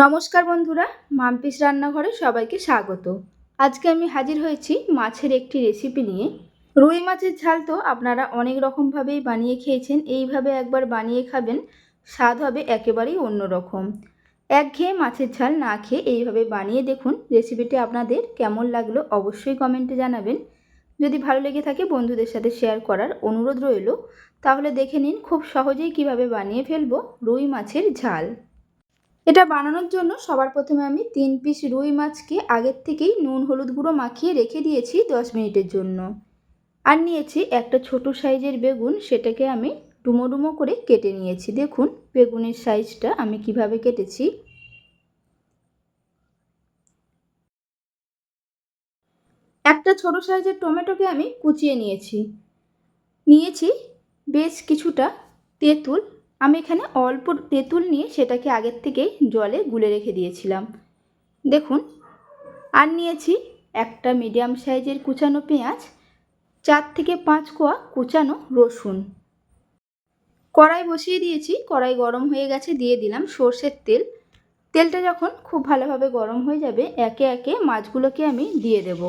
নমস্কার বন্ধুরা, মাম্পিস রান্নাঘরে সবাইকে স্বাগত। আজকে আমি হাজির হয়েছি মাছের একটি রেসিপি নিয়ে। রুই মাছের ঝাল তো আপনারা অনেক রকমভাবেই বানিয়ে খেয়েছেন, এইভাবে একবার বানিয়ে খাবেন, স্বাদ হবে একেবারেই অন্যরকম। একঘেয়ে মাছের ঝাল না খেয়ে এইভাবে বানিয়ে দেখুন রেসিপিটি আপনাদের কেমন লাগল অবশ্যই কমেন্টে জানাবেন। যদি ভালো লেগে থাকে বন্ধুদের সাথে শেয়ার করার অনুরোধ রইল, তাহলে দেখে নিন খুব সহজেই কীভাবে বানিয়ে ফেলব রুই মাছের ঝাল। এটা বানানোর জন্য সবার প্রথমে আমি তিন পিস রুই মাছকে আগের থেকেই নুন, হলুদ গুঁড়ো মাখিয়ে রেখে দিয়েছি দশ মিনিটের জন্য। আর নিয়েছি একটা ছোট সাইজের বেগুন, সেটাকে আমি ডুমো ডুমো করে কেটে নিয়েছি। দেখুন, বেগুনের সাইজটা আমি কীভাবে কেটেছি। একটা ছোট সাইজের টমেটোকে আমি কুচিয়ে নিয়েছি। নিয়েছি বেশ কিছুটা তেঁতুল আমি এখানে অল্প তেঁতুল নিয়ে সেটাকে আগের থেকেই জলে গুলে রেখে দিয়েছিলাম। দেখুন, আর নিয়েছি একটা মিডিয়াম সাইজের কুচানো পেঁয়াজ, চার থেকে পাঁচ কোয়া কুচানো রসুন। কড়াই বসিয়ে দিয়েছি, কড়াই গরম হয়ে গেছে, দিয়ে দিলাম সর্ষের তেল। তেলটা যখন খুব ভালোভাবে গরম হয়ে যাবে, একে একে মাছগুলোকে আমি দিয়ে দেব।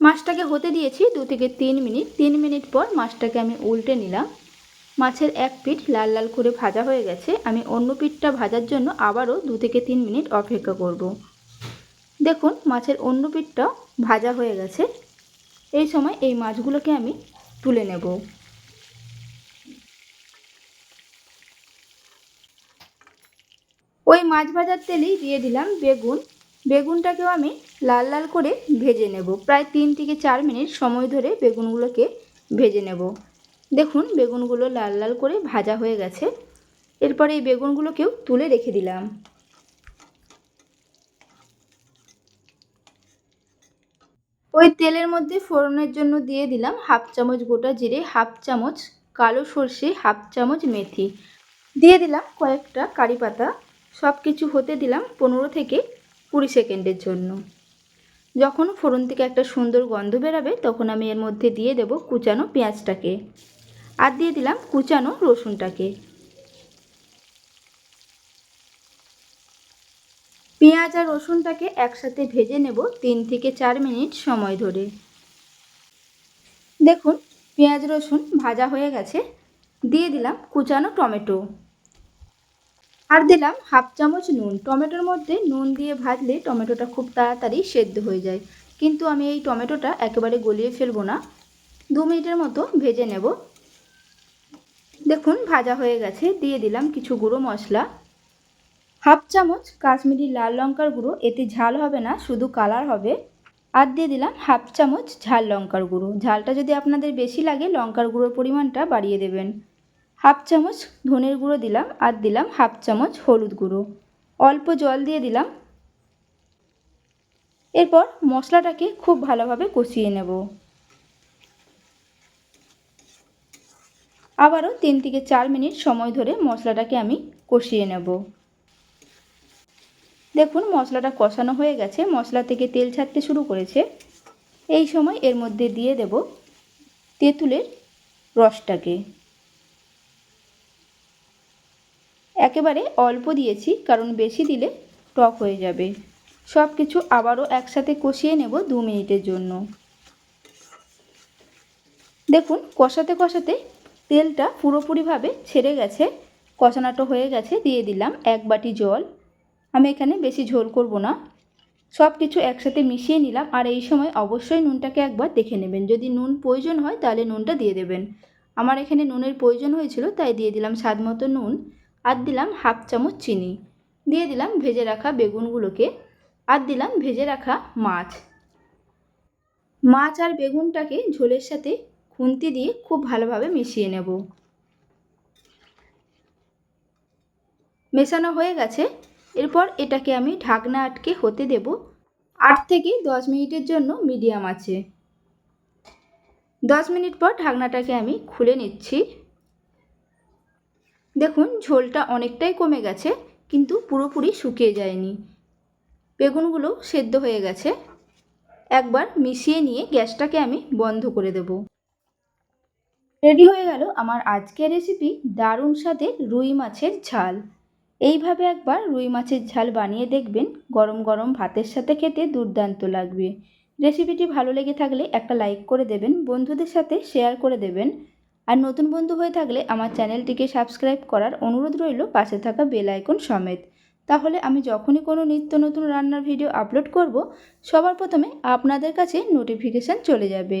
মাছটাকে হতে দিয়েছি দু থেকে তিন মিনিট। তিন মিনিট পর মাছটাকে আমি উল্টে নিলাম। মাছের এক পিঠ লাল লাল করে ভাজা হয়ে গেছে। আমি অন্য পিঠটা ভাজার জন্য আবারও দু থেকে তিন মিনিট অপেক্ষা করব। দেখুন, মাছের অন্য পিঠটাও ভাজা হয়ে গেছে। এই সময় এই মাছগুলোকে আমি তুলে নেব। ওই মাছ ভাজার তেলেই দিয়ে দিলাম বেগুন। বেগুনটাকেও আমি লাল লাল করে ভেজে নেব। প্রায় তিন থেকে চার মিনিট সময় ধরে বেগুনগুলোকে ভেজে নেব। দেখুন, বেগুনগুলো লাল লাল করে ভাজা হয়ে গেছে। এরপরে এই বেগুনগুলোকেও তুলে রেখে দিলাম। ওই তেলের মধ্যে ফোড়নের জন্য দিয়ে দিলাম হাফ চামচ গোটা জিরে, হাফ চামচ কালো সর্ষে, হাফ চামচ মেথি। দিয়ে দিলাম কয়েকটা কারি পাতা। সব কিছু হতে দিলাম পনেরো থেকে কুড়ি সেকেন্ডের জন্য। যখন ফোড়ন থেকে একটা সুন্দর গন্ধ বেরাবে, তখন আমি এর মধ্যে দিয়ে দেব কুচানো পেঁয়াজটাকে। আর দিয়ে দিলাম কুচানো রসুনটাকে। পেঁয়াজ আর রসুনটাকে একসাথে ভেজে নেব তিন থেকে চার মিনিট সময় ধরে। দেখুন, পেঁয়াজ, রসুন ভাজা হয়ে গেছে। দিয়ে দিলাম কুচানো টমেটো। আর দিলাম হাফ চামচ নুন। টমেটোর মধ্যে নুন দিয়ে ভাজলে টমেটোটা খুব তাড়াতাড়ি সেদ্ধ হয়ে যায়। কিন্তু আমি এই টমেটোটা একেবারে গলিয়ে ফেলব না। দু মিনিটের মতো ভেজে নেব। দেখুন, ভাজা হয়ে গেছে। দিয়ে দিলাম কিছু গুঁড়ো মশলা। হাফ চামচ কাশ্মীরি লাল লঙ্কার গুঁড়ো। এতে ঝাল হবে না, শুধু কালার হবে। আর দিয়ে দিলাম হাফ চামচ ঝাল লঙ্কার গুঁড়ো। ঝালটা যদি আপনাদের বেশি লাগে, লঙ্কার গুঁড়োর পরিমাণটা বাড়িয়ে দেবেন। হাফ চামচ ধনের গুঁড়ো দিলাম, আর দিলাম হাফ চামচ হলুদ গুঁড়ো। অল্প জল দিয়ে দিলাম। এরপর মশলাটাকে খুব ভালোভাবে কষিয়ে নেব। আবারও তিন থেকে চার মিনিট সময় ধরে মশলাটাকে আমি কষিয়ে নেব। দেখুন, মশলাটা কষানো হয়ে গেছে। মশলা থেকে তেল ছাড়তে শুরু করেছে। এই সময় এর মধ্যে দিয়ে দেব তেঁতুলের রসটাকে। একেবারে অল্প দিয়েছি, কারণ বেশি দিলে টক হয়ে যাবে। সব কিছু আবারও একসাথে কষিয়ে নেব দু মিনিটের জন্য। দেখুন, কষাতে কষাতে তেলটা পুরোপুরিভাবে ছেড়ে গেছে কষানোটা হয়ে গেছে, দিয়ে দিলাম এক বাটি জল। আমি এখানে বেশি ঝোল করব না। সব কিছু একসাথে মিশিয়ে নিলাম আর এই সময় অবশ্যই নুনটাকে একবার দেখে নেবেন। যদি নুন প্রয়োজন হয় তাহলে নুনটা দিয়ে দেবেন। আমার এখানে নুনের প্রয়োজন হয়েছিল, তাই দিয়ে দিলাম স্বাদ মতো নুন আর দিলাম হাফ চামচ চিনি। দিয়ে দিলাম ভেজে রাখা বেগুনগুলোকে আর দিলাম ভেজে রাখা মাছ। মাছ আর বেগুনটাকে ঝোলের সাথে খুন্তি দিয়ে খুব ভালোভাবে মিশিয়ে নেব। মেশানো হয়ে গেছে। এরপর এটাকে আমি ঢাকনা আটকে হতে দেব। আট থেকে দশ মিনিটের জন্য মিডিয়াম আছে। দশ মিনিট পর ঢাকনাটাকে আমি খুলে নিচ্ছি। দেখুন, ঝোলটা অনেকটাই কমে গেছে, কিন্তু পুরোপুরি শুকিয়ে যায়নি। বেগুনগুলো সেদ্ধ হয়ে গেছে। একবার মিশিয়ে নিয়ে গ্যাসটাকে আমি বন্ধ করে দেব। রেডি হয়ে গেল আমার আজকের রেসিপি দারুণ স্বাদের রুই মাছের ঝাল। এইভাবে একবার রুই মাছের ঝাল বানিয়ে দেখবেন, গরম গরম ভাতের সাথে খেতে দুর্দান্ত লাগবে। রেসিপিটি ভালো লেগে থাকলে একটা লাইক করে দেবেন, বন্ধুদের সাথে শেয়ার করে দেবেন। আর নতুন বন্ধু হয়ে থাকলে আমার চ্যানেলটিকে সাবস্ক্রাইব করার অনুরোধ রইল পাশে থাকা বেল আইকন সমেত। তাহলে আমি যখনই কোনো নিত্য নতুন রান্নার ভিডিও আপলোড করব, সবার প্রথমে আপনাদের কাছে নোটিফিকেশান চলে যাবে।